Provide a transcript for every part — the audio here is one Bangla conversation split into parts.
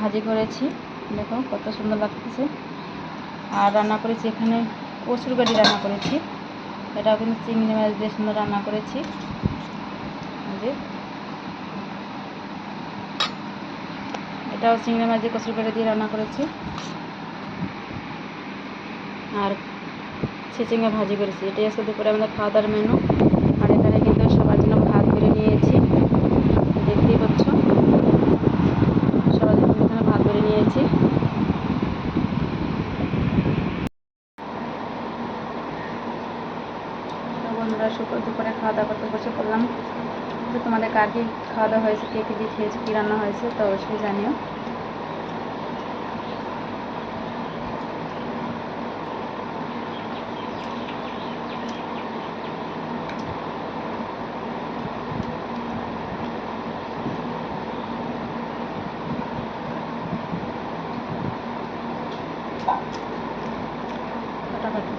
ভাজি করেছি। দেখো কত সুন্দর লাগতেছে। আর রান্না করেছি এখানে কচুর গাড়ি রান্না করেছি। এটাও কিন্তু চিংড়ি মাছ দিয়ে সুন্দর রান্না করেছি। যে। এটাও চিংড়ি মাছ দিয়ে কচুর গাড়ি দিয়ে রান্না করেছি। আর ছিচিঙ্গা ভাজি করেছি। এটাই আজকে দুপুরে আমাদের খাওয়া দাওয়ার মেনু আর এখানে কিন্তু সবার জন্য ভাত করে নিয়েছি দেখতেই পাচ্ছ সবার জন্য এখানে ভাত করে নিয়েছি বন্ধুরা শুক্র দুপুরে খাওয়া দাওয়া করতে বসে পড়লাম। তো তোমাদের কার কি খাওয়া দাওয়া হয়েছে, কে কী দিয়ে খেয়েছে, কী রান্না হয়েছে, তো অবশ্যই জানিও ফাটাফাটি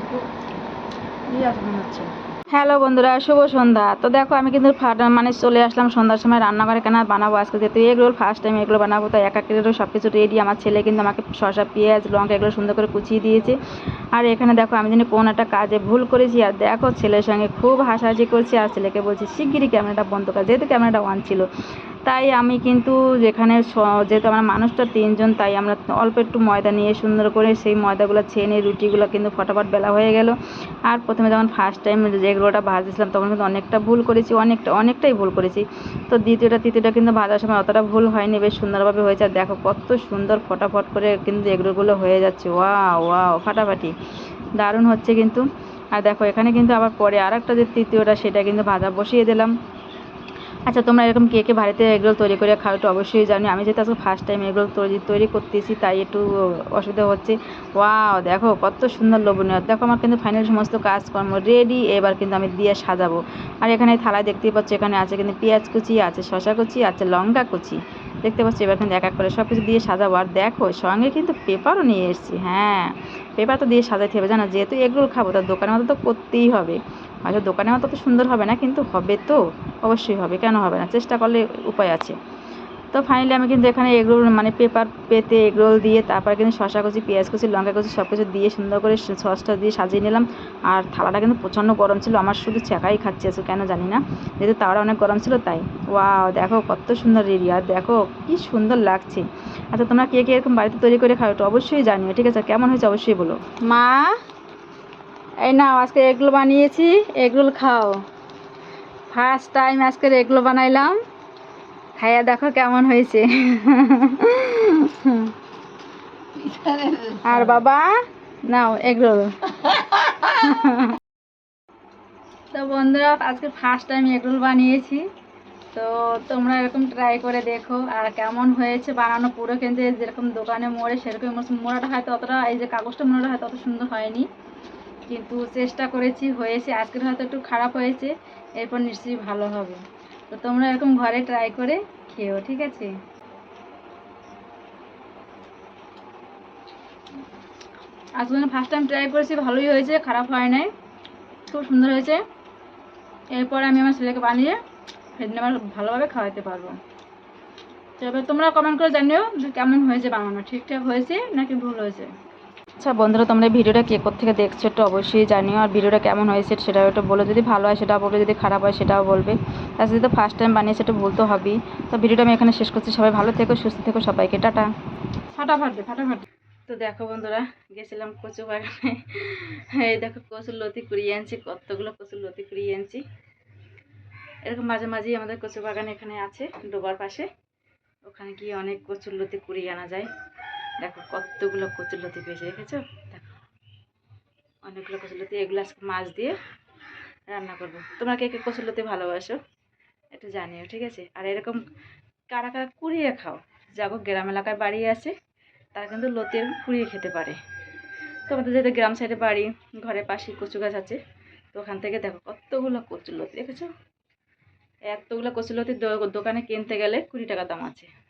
একটু ইয়ে আছে মনে হচ্ছে হ্যালো বন্ধুরা, শুভ সন্ধ্যা। তো দেখো, আমি কিন্তু মানে চলে আসলাম সন্ধ্যার সময় রান্নাঘরে। কেন বানাবো আজকে? যেহেতু এগুলো ফার্স্ট টাইম এগুলো বানাবো তো এক একেরও সব কিছু রেডি আমার ছেলে কিন্তু আমাকে শসা, পেঁয়াজ, লঙ্কা এগুলো সুন্দর করে কুচিয়ে দিয়েছে। আর এখানে দেখো, আমি জানি কোন একটা কাজে ভুল করেছি। আর দেখো, ছেলের সঙ্গে খুব হাসাহাসি করছি। আর ছেলেকে বলছি, শিগগিরই ক্যামেরাটা বন্ধ কর। যেহেতু ক্যামেরাটা অন ছিল। তাই আমি কিন্তু যেখানে যেহেতু আমার মানুষটা তিনজন, তাই আমরা অল্প একটু ময়দা নিয়ে সুন্দর করে সেই ময়দাগুলো ছেনে রুটিগুলো কিন্তু ফটাফট বেলা হয়ে গেল। আর প্রথমে যখন ফার্স্ট টাইম যেগুলোটা ভাজছিলাম, তখন কিন্তু অনেকটা ভুল করেছি, অনেকটা, অনেকটাই ভুল করেছি। তো দ্বিতীয়টা, তৃতীয়টা কিন্তু ভাজার সময় অতটা ভুল হয়নি, বেশ সুন্দরভাবে হয়েছে। আর দেখো কত সুন্দর ফটাফট করে কিন্তু এগুলোগুলো হয়ে যাচ্ছে ওয়া ওয়া ফাটাফাটি। দারুণ হচ্ছে কিন্তু। আর দেখো এখানে কিন্তু আবার পরে আর একটা যে তৃতীয়টা, সেটা কিন্তু ভাজা বসিয়ে দিলাম। আচ্ছা তোমরা এরকম কে কে বাড়িতে এগরোল তৈরি করে খাও একটু অবশ্যই জানি আমি যেহেতু আজকে ফার্স্ট টাইম এগরোল তৈরি তৈরি করতেছি, তাই একটু অসুবিধা হচ্ছে। ওয়াও দেখো, কত সুন্দর লোভনীয়। দেখো, আমার কিন্তু ফাইনাল সমস্ত কাজকর্ম রেডি এবার কিন্তু আমি দিয়ে সাজাবো। আর এখানে থালায় দেখতেই পাচ্ছ, এখানে আছে কিন্তু পেঁয়াজ কুচি, আছে শশা কুচি, আছে লঙ্কা কুচি। দেখতে পাচ্ছি, এবার কিন্তু এক এক করে সব কিছু দিয়ে সাজাবো। আর দেখো সঙ্গে কিন্তু পেপারও নিয়ে এসেছি হ্যাঁ। পেপার তো দিয়ে সাজাতে হবে, জানো, যেহেতু এগরোল খাব, তার দোকানের মতো তো করতেই হবে। আচ্ছা দোকানের মতো তো সুন্দর হবে না, কিন্তু হবে তো। অবশ্যই হবে, কেন হবে না? চেষ্টা করলে উপায় আছে। তো ফাইনালি আমি কিন্তু এখানে এগরোল মানে পেপার পেতে এগরোল দিয়ে তারপরে কিন্তু শশা কুচি, পেঁয়াজ কুচি, লঙ্কা কুচি সব কিছু দিয়ে সুন্দর করে সসটা দিয়ে সাজিয়ে নিলাম। আর থালাটা কিন্তু প্রচণ্ড গরম ছিল, আমার শুধু ছেঁকাই খাচ্ছে আছে কেন জানি না। যেহেতু তাওয়াটা অনেক গরম ছিল তাই। ওয়াও দেখো কত সুন্দর রেডি আর দেখো কি সুন্দর লাগছে। আচ্ছা তোমরা কে কে এরকম বাড়িতে তৈরি করে খাও একটু অবশ্যই জানিও, ঠিক আছে? কেমন হয়েছে অবশ্যই বলো। মা, এই না আজকে এগরোল বানিয়েছি এগরোল খাও। ফার্স্ট টাইম আজকে এগুলো বানাইলাম। খাইয়া দেখো কেমন হয়েছে। আর বাবা, নাও, এগুলো। তো বন্ধুরা, আজকে ফার্স্ট টাইম এগরোল বানিয়েছি। তো তোমরা এরকম ট্রাই করে দেখো, আর কেমন হয়েছে বানানো। পুরো কিন্তু যেরকম দোকানে মোড়ে, সেরকম মোড়াটা হয়তো অতটা এই যে কাগজটা মোড়াটা হয়তো অত সুন্দর হয়নি। কিন্তু চেষ্টা করেছি, হয়েছে। আজকের হয়তো একটু খারাপ হয়েছে, এরপর নিশ্চয়ই ভালো হবে। তো তোমরা এরকম ঘরে ট্রাই করে খেও, ঠিক আছে? আজকে ফার্স্ট টাইম ট্রাই করেছি, ভালোই হয়েছে, খারাপ হয় নাই। খুব সুন্দর হয়েছে। এরপর আমি আমার ছেলেকে বানিয়ে সেদিন আবার ভালোভাবে খাওয়াতে পারব। তো এবার তোমরা কমেন্ট করে জানিও যে কেমন হয়েছে বানানো, ঠিকঠাক হয়েছে নাকি ভুল হয়েছে। আচ্ছা বন্ধুরা, তোমরা ভিডিওটা কে থেকে দেখছ একটু অবশ্যই জানিও, আর ভিডিওটা কেমন হয়েছে সেটাও একটু বলো। যদি ভালো হয় সেটাও বলবে যদি খারাপ হয় সেটাও বলবে। তার যদি তো ফার্স্ট টাইম বানিয়েছে একটু বলতে হবেই। তো ভিডিওটা আমি এখানে শেষ করছি, সবাই ভালো থেকো, সুস্থ থেকো সবাইকে, টাটা। ফাটাফাট ফাটাফাট। তো দেখো বন্ধুরা, গেছিলাম কচু বাগানে। এই দেখো কচুর লতি কুড়িয়ে আনছি, কতগুলো কচুর লতি কুড়িয়ে আনছি। এরকম মাঝে মাঝেই আমাদের কচু বাগান এখানে আছে, ডোবার পাশে। ওখানে গিয়ে অনেক কচুর লতি কুড়িয়ে আনা যায়। দেখো কতগুলো কচুর লতি পেয়েছে দেখেছ দেখো। অনেকগুলো কচুর লতি এগুলো আজকে মাছ দিয়ে রান্না করব। তোমরা কে কে কচুর লতি ভালোবাসো একটু জানিও, ঠিক আছে? আর এরকম কারা কারা কুড়িয়ে খাও, যাব গ্রাম এলাকায় বাড়ি আছে, তারা কিন্তু লতি কুড়িয়ে খেতে পারে। তো আমাদের যেহেতু গ্রাম সাইডে বাড়ি ঘরের পাশে কচু গাছ আছে, তো ওখান থেকে দেখো কতগুলো কচুর লতি দেখেছ? এতগুলো কচুর লতি দো- দোকানে কিনতে গেলে কুড়ি টাকা দাম আছে।